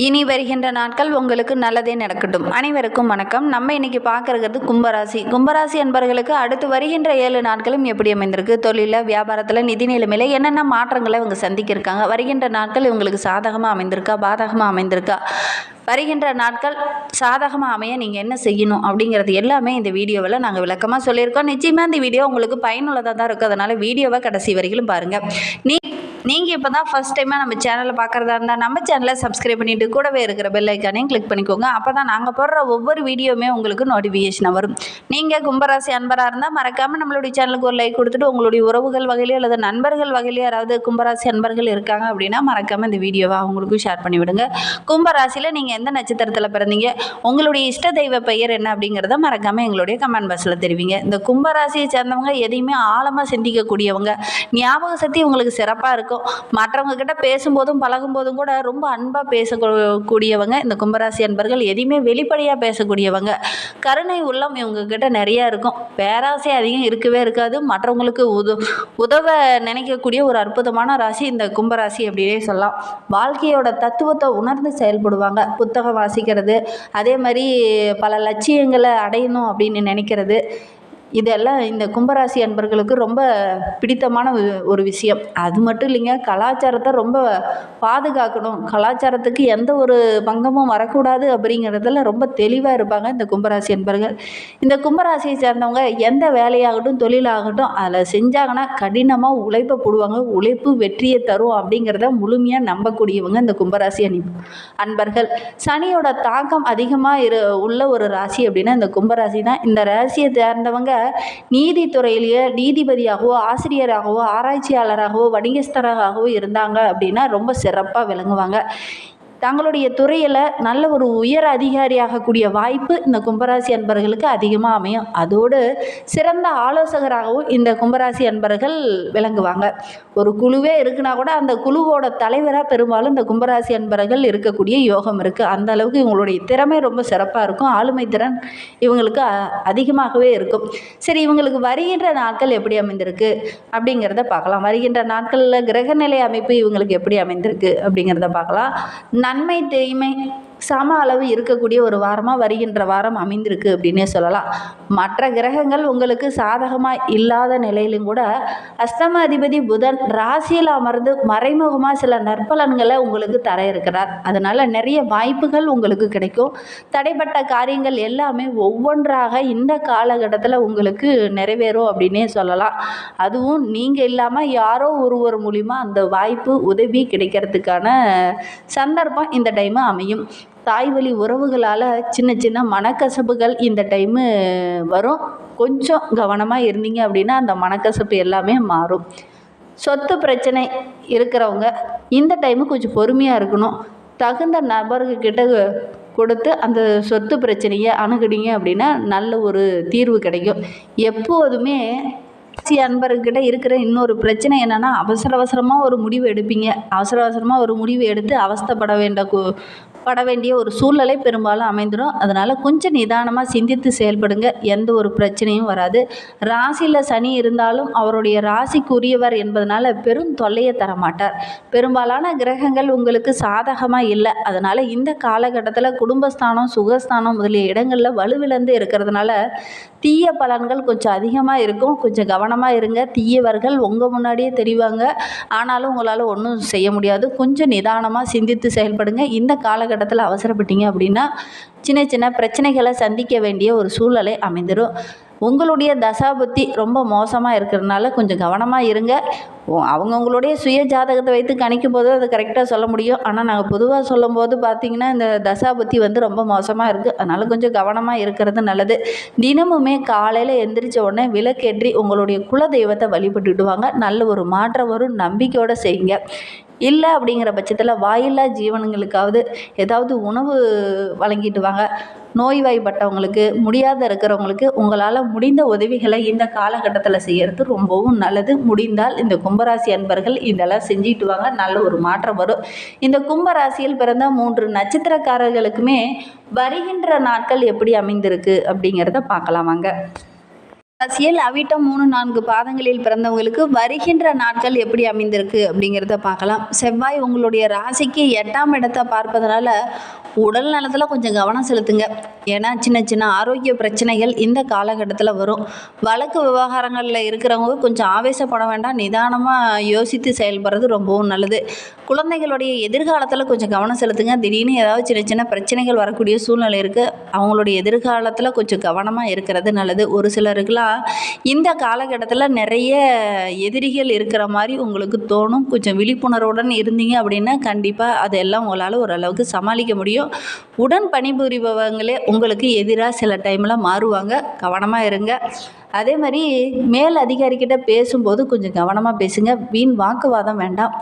இனி வருகின்ற நாட்கள் உங்களுக்கு நல்லதே நடக்கட்டும். அனைவருக்கும் வணக்கம். நம்ம இன்னைக்கு பார்க்கறது கும்பராசி. கும்பராசி என்பவர்களுக்கு அடுத்து வருகின்ற ஏழு நாட்களும் எப்படி அமைந்திருக்கு? தொழிலில் வியாபாரத்தில் நிதி நிலைமையில் என்னென்ன மாற்றங்களை இவங்க சந்திக்கிருக்காங்க? வருகின்ற நாட்கள் இவங்களுக்கு சாதகமாக அமைந்திருக்கா? பாதகமாக அமைந்திருக்கா? வருகின்ற நாட்கள் சாதகமாக அமைய நீங்கள் என்ன செய்யணும் அப்படிங்கிறது எல்லாமே இந்த வீடியோவில் நாங்கள் விளக்கமாக சொல்லியிருக்கோம். நிச்சயமாக இந்த வீடியோ உங்களுக்கு பயனுள்ளதாக தான் இருக்கும். அதனால் வீடியோவை கடைசி வரைகளும் பாருங்கள் நீ நீங்கள் இப்போ தான் ஃபஸ்ட் டைமாக நம்ம சேனலை பார்க்குறதா இருந்தால் நம்ம சேனலை சப்ஸ்கிரைப் பண்ணிவிட்டு கூடவே இருக்கிற பெல் ஐக்கானையும் கிளிக் பண்ணிக்கோங்க. அப்போ தான் நாங்கள் போடுற ஒவ்வொரு வீடியோவுமே உங்களுக்கு நோட்டிஃபிகேஷனாக வரும். நீங்கள் கும்பராசி அன்பராக இருந்தால் மறக்காமல் நம்மளுடைய சேனலுக்கு ஒரு லைக் கொடுத்துட்டு உங்களுடைய உறவுகள் வகையிலே அல்லது நண்பர்கள் வகையிலையோ யாராவது கும்பராசி அன்பர்கள் இருக்காங்க அப்படின்னா மறக்காமல் இந்த வீடியோவை அவங்களுக்கும் ஷேர் பண்ணிவிடுங்க கும்பராசியில் நீங்கள் எந்த நட்சத்திரத்தில் பிறந்தீங்க உங்களுடைய இஷ்ட தெய்வ பெயர் என்ன அப்படிங்கிறத மறக்காமல் எங்களுடைய கமெண்ட் பாக்ஸில் தெரிவிங்க. இந்த கும்பராசியை சேர்ந்தவங்க எதையுமே ஆழமாக சிந்திக்கக்கூடியவங்க. ஞாபக சக்தி உங்களுக்கு சிறப்பாக இருக்கும். மற்றவங்க கிட்ட பேசும்போதும் பழகும்போதும் கூட ரொம்ப அன்பாக பேசக்கூடியவங்க இந்த கும்பராசி அன்பர்கள் எதையுமே வெளிப்படையாக பேசக்கூடியவங்க. கருணை உள்ளம் இவங்க கிட்ட நிறையா இருக்கும். பேராசை அதிகம் இருக்கவே இருக்காது. மற்றவங்களுக்கு உத உதவ நினைக்கக்கூடிய ஒரு அற்புதமான ராசி இந்த கும்பராசி அப்படின்னே சொல்லலாம். வாழ்க்கையோட தத்துவத்தை உணர்ந்து செயல்படுவாங்க. புத்தகம் வாசிக்கிறது அதே மாதிரி பல லட்சியங்களை அடையணும் அப்படின்னு நினைக்கிறது. இதெல்லாம் இந்த கும்பராசி அன்பர்களுக்கு ரொம்ப பிடித்தமான ஒரு- விஷயம். அது மட்டும் இல்லைங்க கலாச்சாரத்தை ரொம்ப பாதுகாக்கணும். கலாச்சாரத்துக்கு எந்த ஒரு பங்கமும் வரக்கூடாது அப்படிங்கிறதுல ரொம்ப தெளிவாக இருப்பாங்க இந்த கும்பராசி அன்பர்கள். இந்த கும்பராசியை சேர்ந்தவங்க எந்த வேலையாகட்டும் தொழிலாகட்டும் அதில் செஞ்சாங்கன்னா கடினமாக உழைப்பை போடுவாங்க. உழைப்பு வெற்றியை தரும் அப்படிங்கிறத முழுமையாக நம்பக்கூடியவங்க இந்த கும்பராசி அணி அன்பர்கள். சனியோட தாக்கம் அதிகமாக இரு உள்ள ஒரு ராசி அப்படின்னா இந்த கும்பராசி தான். இந்த ராசியை சேர்ந்தவங்க நீதித்துறையிலேயே நீதிபதியாகவோ ஆசிரியராகவோ ஆராய்ச்சியாளராகவோ வணிகஸ்தராகவோ இருந்தாங்க அப்படின்னா ரொம்ப சிறப்பாக விளங்குவாங்க. தங்களுடைய துறையில் நல்ல ஒரு உயர் அதிகாரியாகக்கூடிய வாய்ப்பு இந்த கும்பராசி அன்பர்களுக்கு அதிகமாக அமையும். அதோடு சிறந்த ஆலோசகராகவும் இந்த கும்பராசி அன்பர்கள் விளங்குவாங்க. ஒரு குழுவே இருக்குன்னா கூட அந்த குழுவோட தலைவராக பெரும்பாலும் இந்த கும்பராசி அன்பர்கள் இருக்கக்கூடிய யோகம் இருக்குது அந்த அளவுக்கு இவங்களுடைய திறமை ரொம்ப சிறப்பாக இருக்கும். ஆளுமை திறன் இவங்களுக்கு அ- அதிகமாகவே இருக்கும். சரி இவங்களுக்கு வருகின்ற நாட்கள் எப்படி அமைந்திருக்கு அப்படிங்கிறத பார்க்கலாம். வருகின்ற நாட்களில் கிரகநிலை அமைப்பு இவங்களுக்கு எப்படி அமைந்திருக்கு அப்படிங்கிறத பார்க்கலாம். நன்மை தீமை சம அளவு இருக்கக்கூடிய ஒரு வாரமாக வருகின்ற வாரம் அமைந்திருக்கு அப்படின்னே சொல்லலாம். மற்ற கிரகங்கள் உங்களுக்கு சாதகமாக இல்லாத நிலையிலும் கூட அஸ்தம அதிபதி புதன் ராசியில் அமர்ந்து மறைமுகமாக சில நற்பலன்களை உங்களுக்கு தர இருக்கிறார். அதனால் நிறைய வாய்ப்புகள் உங்களுக்கு கிடைக்கும். தடைப்பட்ட காரியங்கள் எல்லாமே ஒவ்வொன்றாக இந்த காலகட்டத்தில் உங்களுக்கு நிறைவேறும் அப்படின்னே சொல்லலாம். அதுவும் நீங்கள் இல்லாமல் யாரோ ஒருவர் மூலிமா அந்த வாய்ப்பு உதவி கிடைக்கிறதுக்கான சந்தர்ப்பம் இந்த டைமு அமையும். தாய் வழி உறவுகளால் சின்ன சின்ன மனக்கசப்புகள் இந்த டைமு வரும். கொஞ்சம் கவனமாக இருந்தீங்க அப்படின்னா அந்த மனக்கசப்பு எல்லாமே மாறும். சொத்து பிரச்சனை இருக்கிறவங்க இந்த டைமு கொஞ்சம் பொறுமையாக இருக்கணும். தகுந்த நபர்கிட்ட கொடுத்து அந்த சொத்து பிரச்சனையை அணுகுனீங்க அப்படின்னா நல்ல ஒரு தீர்வு கிடைக்கும். எப்போதுமே சி அன்பர்கிட்ட இருக்கிற இன்னொரு பிரச்சனை என்னென்னா அவசர அவசரமாக ஒரு முடிவு எடுப்பீங்க. அவசர அவசரமாக ஒரு முடிவு எடுத்து அவஸ்தப்பட வேண்ட பட வேண்டிய ஒரு சூழ்நிலை பெரும்பாலும் அமைந்துடும் அதனால் கொஞ்சம் நிதானமாக சிந்தித்து செயல்படுங்க. எந்த ஒரு பிரச்சனையும் வராது. ராசியில் சனி இருந்தாலும் அவருடைய ராசிக்குரியவர் என்பதனால பெரும் தொல்லையை தர மாட்டார் பெரும்பாலான கிரகங்கள் உங்களுக்கு சாதகமாக இல்லை. அதனால் இந்த காலகட்டத்தில் குடும்பஸ்தானம் சுகஸ்தானம் முதலிய இடங்களில் வலுவிழந்து இருக்கிறதுனால தீய பலன்கள் கொஞ்சம் அதிகமாக இருக்கும். கொஞ்சம் கவனமாக இருங்க. தீயவர்கள் உங்கள் முன்னாடியே தெரிவாங்க. ஆனாலும் உங்களால் ஒன்றும் செய்ய முடியாது. கொஞ்சம் நிதானமாக சிந்தித்து செயல்படுங்க. இந்த காலகட்டத்தில் அவசரப்பட்டீங்க அப்படின்னா சின்ன சின்ன பிரச்சனைகளை சந்திக்க வேண்டிய ஒரு சூழலை அமைந்துடும் உங்களுடைய தசாபுத்தி ரொம்ப மோசமாக இருக்கிறதுனால கொஞ்சம் கவனமாக இருங்க. ஓ- அவங்கவுங்களுடைய சுய ஜாதகத்தை வைத்து கணிக்கும் போது அது கரெக்டாக சொல்ல முடியும். ஆனால் நாங்கள் பொதுவாக சொல்லும்போது பார்த்திங்கன்னா இந்த தசாபுத்தி வந்து ரொம்ப மோசமாக இருக்குது அதனால் கொஞ்சம் கவனமாக இருக்கிறது நல்லது. தினமுமே காலையில் எந்திரிச்ச உடனே விளக்கேற்றி உங்களுடைய குல தெய்வத்தை வழிபட்டுட்டு வாங்க நல்ல ஒரு மாற்றம் வரும். நம்பிக்கையோடு செய்யுங்க. இல்லை அப்படிங்கிற பட்சத்தில் வாயில்லா ஜீவனங்களுக்காவது ஏதாவது உணவு வழங்கிட்டு வாங்க. நோய்வாய்ப்பட்டவங்களுக்கு முடியாத இருக்கிறவங்களுக்கு உங்களால் முடிந்த உதவிகளை இந்த காலகட்டத்தில் செய்கிறது ரொம்பவும் நல்லது. முடிந்தால் இந்த கும்பராசி அன்பர்கள் இதெல்லாம் செஞ்சுட்டு வாங்க. நல்ல ஒரு மாற்றம் வரும். இந்த கும்பராசியில் பிறந்த மூன்று நட்சத்திரக்காரர்களுக்குமே வருகின்ற நாட்கள் எப்படி அமைந்திருக்கு அப்படிங்கிறத பார்க்கலாம் வாங்க. அரசியல் அவிட்டம் மூணு நான்கு பாதங்களில் பிறந்தவங்களுக்கு வருகின்ற நாட்கள் எப்படி அமைந்திருக்கு அப்படிங்கிறத பார்க்கலாம். செவ்வாய் உங்களுடைய ராசிக்கு எட்டாம் இடத்தை பார்ப்பதனால உடல் நலத்தில் கொஞ்சம் கவனம் செலுத்துங்க. ஏன்னா சின்ன சின்ன ஆரோக்கிய பிரச்சனைகள் இந்த காலகட்டத்தில் வரும். வழக்கு விவகாரங்களில் இருக்கிறவங்க கொஞ்சம் ஆவேசப்பட வேண்டாம். நிதானமாக யோசித்து செயல்படுறது ரொம்பவும் நல்லது. குழந்தைகளுடைய எதிர்காலத்தில் கொஞ்சம் கவனம் செலுத்துங்க. திடீர்னு ஏதாவது சின்ன சின்ன பிரச்சனைகள் வரக்கூடிய சூழ்நிலை இருக்குது அவங்களுடைய எதிர்காலத்தில் கொஞ்சம் கவனமாக இருக்கிறது நல்லது. ஒரு சிலருக்குலாம் இந்த காலகட்டத்தில் நிறைய எதிரிகள் இருக்கிற மாதிரி உங்களுக்கு தோணும். கொஞ்சம் விழிப்புணர்வுடன் இருந்தீங்க அப்படின்னா கண்டிப்பாக அதெல்லாம் உங்களால் ஓரளவுக்கு சமாளிக்க முடியும். உடன் பணிபுரிபவங்களே உங்களுக்கு எதிராக சில டைமில் மாறுவாங்க. கவனமாக இருங்க. அதே மாதிரி மேல் அதிகாரிக்கிட்ட பேசும்போது கொஞ்சம் கவனமாக பேசுங்க. வீண் வாக்குவாதம் வேண்டாம்.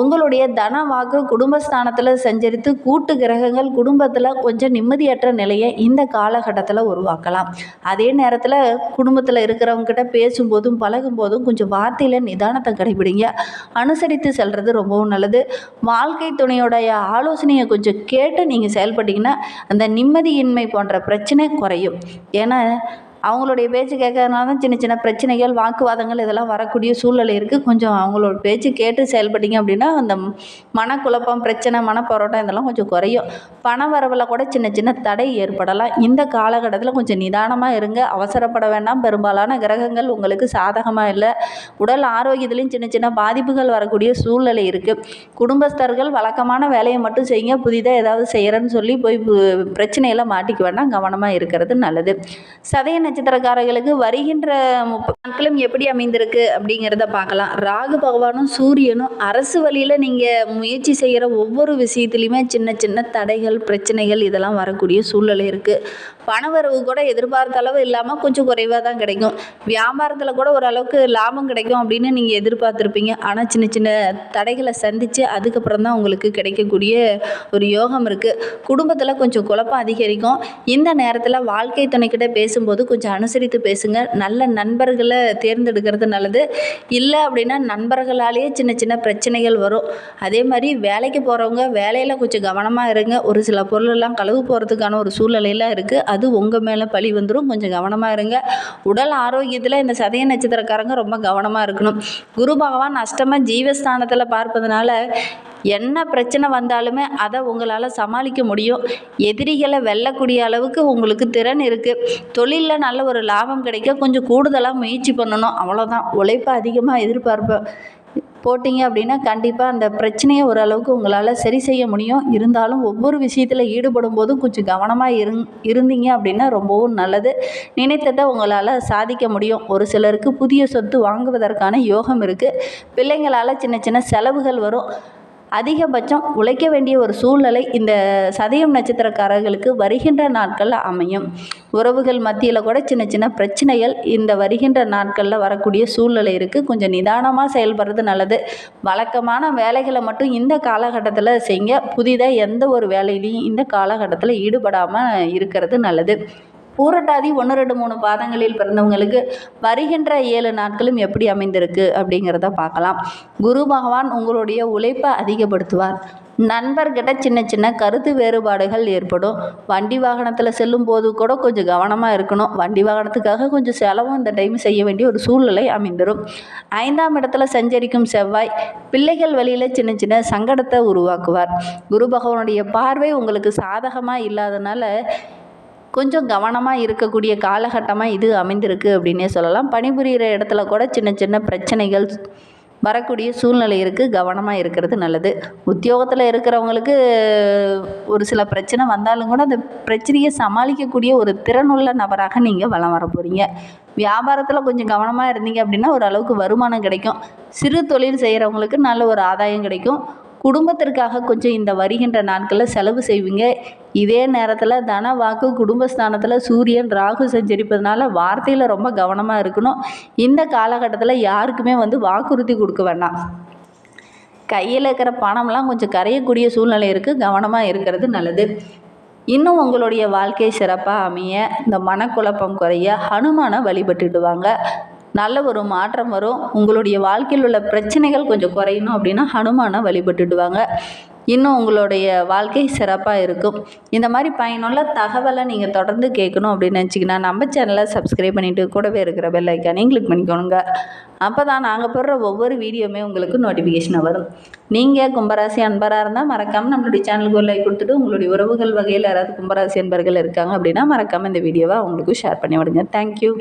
உங்களுடைய தன வாக்கு குடும்பஸ்தானத்தில் சஞ்சரித்து கூட்டு கிரகங்கள் குடும்பத்தில் கொஞ்சம் நிம்மதியற்ற நிலையை இந்த காலகட்டத்தில் உருவாக்கலாம். அதே நேரத்தில் குடும்பத்தில் இருக்கிறவங்ககிட்ட பேசும்போதும் பழகும்போதும் கொஞ்சம் வார்த்தையில் நிதானத்தை கடைபிடிங்க. அனுசரித்து செல்வது ரொம்பவும் நல்லது. வாழ்க்கை துணையோடைய ஆலோசனையை கொஞ்சம் கேட்டு நீங்கள் செயல்பட்டீங்கன்னா அந்த நிம்மதியின்மை போன்ற பிரச்சனை குறையும். ஏன்னா அவங்களுடைய பேச்சு கேட்கறதுனால தான் சின்ன சின்ன பிரச்சனைகள் வாக்குவாதங்கள் இதெல்லாம் வரக்கூடிய சூழ்நிலை இருக்குது கொஞ்சம் அவங்களோட பேச்சு கேட்டு செயல்பட்டீங்க அப்படின்னா அந்த மனக்குழப்பம் பிரச்சனை மனப்போராட்டம் இதெல்லாம் கொஞ்சம் குறையும். பண வரவில் கூட சின்ன சின்ன தடை ஏற்படலாம். இந்த காலகட்டத்தில் கொஞ்சம் நிதானமாக இருங்க. அவசரப்பட வேண்டாம். பெரும்பாலான கிரகங்கள் உங்களுக்கு சாதகமாக இல்லை. உடல் ஆரோக்கியத்துலேயும் சின்ன சின்ன பாதிப்புகள் வரக்கூடிய சூழ்நிலை இருக்குது குடும்பஸ்தர்கள் வழக்கமான வேலையை மட்டும் செய்யுங்க. புதிதாக ஏதாவது செய்கிறேன்னு சொல்லி போய் பு- மாட்டிக்க வேண்டாம். கவனமாக இருக்கிறது நல்லது. சதய நட்சத்திரக்காரர்களுக்கு வருகின்ற முப்பது நாட்களும் எப்படி அமைந்திருக்கு அப்படிங்கிறத பார்க்கலாம். ராகு பகவானும் சூரியனும் அரசு வழியில் நீங்கள் முயற்சி செய்கிற ஒவ்வொரு விஷயத்துலையுமே சின்ன சின்ன தடைகள் பிரச்சனைகள் இதெல்லாம் வரக்கூடிய சூழ்நிலை இருக்குது பணவரவு கூட எதிர்பார்த்த அளவு இல்லாமல் கொஞ்சம் குறைவாக தான் கிடைக்கும். வியாபாரத்தில் கூட ஓரளவுக்கு லாபம் கிடைக்கும் அப்படின்னு நீங்கள் எதிர்பார்த்துருப்பீங்க. ஆனால் சின்ன சின்ன தடைகளை சந்தித்து அதுக்கப்புறம் தான் உங்களுக்கு கிடைக்கக்கூடிய ஒரு யோகம் இருக்குது குடும்பத்தில் கொஞ்சம் குழப்பம் அதிகரிக்கும். இந்த நேரத்தில் வாழ்க்கை துணைக்கிட்ட பேசும்போது கொஞ்சம் அனுசரித்து பேசுங்க. நல்ல நண்பர்களை தேர்ந்தெடுக்கிறது நல்லது. இல்லை அப்படின்னா நண்பர்களாலேயே சின்ன சின்ன பிரச்சனைகள் வரும். அதே மாதிரி வேலைக்கு போகிறவங்க வேலையில் கொஞ்சம் கவனமாக இருங்க. ஒரு சில பொருளெல்லாம் கழுவு போகிறதுக்கான ஒரு சூழ்நிலையெல்லாம் இருக்குது அது உங்கள் மேலே பழி வந்துடும் கொஞ்சம் கவனமாக இருங்க. உடல் ஆரோக்கியத்தில் இந்த சதய நட்சத்திரக்காரங்க ரொம்ப கவனமாக இருக்கணும். குரு பகவான் அஷ்டம ஜீவஸ்தானத்தில் பார்ப்பதனால என்ன பிரச்சனை வந்தாலுமே அதை உங்களால் சமாளிக்க முடியும். எதிரிகளை வெல்லக்கூடிய அளவுக்கு உங்களுக்கு திறன் இருக்குது தொழிலில் நல்ல ஒரு லாபம் கிடைக்க கொஞ்சம் கூடுதலாக முயற்சி பண்ணணும். அவ்வளோதான் உழைப்பு அதிகமாக எதிர்பார்ப்பேன் போட்டிங்க அப்படின்னா கண்டிப்பாக அந்த பிரச்சனையை ஓரளவுக்கு உங்களால் சரி செய்ய முடியும். இருந்தாலும் ஒவ்வொரு விஷயத்தில் ஈடுபடும் போதும் கொஞ்சம் கவனமாக இருங் இருந்தீங்க அப்படின்னா ரொம்பவும் நல்லது. நினைத்ததை உங்களால் சாதிக்க முடியும். ஒரு சிலருக்கு புதிய சொத்து வாங்குவதற்கான யோகம் இருக்குது பிள்ளைங்களால் சின்ன சின்ன செலவுகள் வரும். அதிகபட்சம் உழைக்க வேண்டிய ஒரு சூழ்நிலை இந்த சதயம் நட்சத்திரக்காரர்களுக்கு வருகின்ற நாட்களில் அமையும். உறவுகள் மத்தியில் கூட சின்ன சின்ன பிரச்சனைகள் இந்த வருகின்ற நாட்களில் வரக்கூடிய சூழ்நிலை இருக்குது கொஞ்சம் நிதானமாக செயல்படுறது நல்லது. வழக்கமான வேலைகளை மட்டும் இந்த காலகட்டத்தில் செய்யுங்க புதிதாக எந்த ஒரு வேலையிலையும் இந்த காலகட்டத்தில் ஈடுபடாமல் இருக்கிறது நல்லது. பூரட்டாதி ஒன்று ரெண்டு மூணு பாதங்களில் பிறந்தவங்களுக்கு வருகின்ற ஏழு நாட்களும் எப்படி அமைந்திருக்கு அப்படிங்கிறத பார்க்கலாம். குரு பகவான் உங்களுடைய உழைப்பை அதிகப்படுத்துவார். நண்பர்கிட்ட சின்ன சின்ன கருத்து வேறுபாடுகள் ஏற்படும். வண்டி வாகனத்தில் செல்லும் போது கூட கொஞ்சம் கவனமாக இருக்கணும். வண்டி வாகனத்துக்காக கொஞ்சம் செலவும் இந்த டைம் செய்ய வேண்டிய ஒரு சூழ்நிலை அமைந்துடும் ஐந்தாம் இடத்துல சஞ்சரிக்கும் செவ்வாய் பிள்ளைகள் வழியில் சின்ன சின்ன சங்கடத்தை உருவாக்குவார். குரு பகவானுடைய பார்வை உங்களுக்கு சாதகமாக இல்லாதனால கொஞ்சம் கவனமாக இருக்கக்கூடிய காலகட்டமாக இது அமைந்திருக்கு அப்படின்னே சொல்லலாம். பணிபுரிகிற இடத்துல கூட சின்ன சின்ன பிரச்சனைகள் வரக்கூடிய சூழ்நிலை இருக்குது கவனமாக இருக்கிறது நல்லது. உத்தியோகத்தில் இருக்கிறவங்களுக்கு ஒரு சில பிரச்சனை வந்தாலும் கூட அந்த பிரச்சனையை சமாளிக்கக்கூடிய ஒரு திறனுள்ள நபராக நீங்கள் வலம் வர போகிறீங்க வியாபாரத்தில் கொஞ்சம் கவனமாக இருந்தீங்க அப்படின்னா ஓரளவுக்கு வருமானம் கிடைக்கும். சிறு தொழில் செய்கிறவங்களுக்கு நல்ல ஒரு ஆதாயம் கிடைக்கும். குடும்பத்திற்காக கொஞ்சம் இந்த வருகின்ற நாட்களில் செலவு செய்வீங்க. இதே நேரத்தில் தன வாக்கு குடும்பஸ்தானத்தில் சூரியன் ராகு சஞ்சரிப்பதனால வார்த்தையில் ரொம்ப கவனமாக இருக்கணும். இந்த காலகட்டத்தில் யாருக்குமே வந்து வாக்குறுதி கொடுக்க வேண்டாம். கையில் இருக்கிற பணம்லாம் கொஞ்சம் கரையக்கூடிய சூழ்நிலை இருக்குது கவனமாக இருக்கிறது நல்லது. இன்னும் உங்களுடைய வாழ்க்கை சிறப்பாக அமைய இந்த மனக்குழப்பம் குறைய ஹனுமானை வழிபட்டுடுவாங்க. நல்ல ஒரு மாற்றம் வரும். உங்களுடைய வாழ்க்கையில் உள்ள பிரச்சனைகள் கொஞ்சம் குறையணும் அப்படின்னா ஹனுமானை வழிபட்டுடுவாங்க. இன்னும் உங்களுடைய வாழ்க்கை சிறப்பாக இருக்கும். இந்த மாதிரி பயனுள்ள தகவலை நீங்கள் தொடர்ந்து கேட்கணும் அப்படின்னு நினச்சிங்கன்னா நம்ம சேனலை சப்ஸ்கிரைப் பண்ணிவிட்டு கூடவே இருக்கிற பெல் ஐக்கானையும் கிளிக் பண்ணிக்கோங்க. அப்போ தான் நாங்கள் போடுற ஒவ்வொரு வீடியோவுமே உங்களுக்கு நோட்டிஃபிகேஷனாக வரும். நீங்கள் கும்பராசி அன்பராக இருந்தால் மறக்காமல் நம்மளுடைய சேனலுக்கு ஒரு லைக் கொடுத்துட்டு உங்களுடைய உறவுகள் வகையில் யாராவது கும்பராசி அன்பர்கள் இருக்காங்க அப்படின்னா மறக்காமல் இந்த வீடியோவை அவங்களுக்கும் ஷேர் பண்ணி விடுங்க. தேங்க்யூ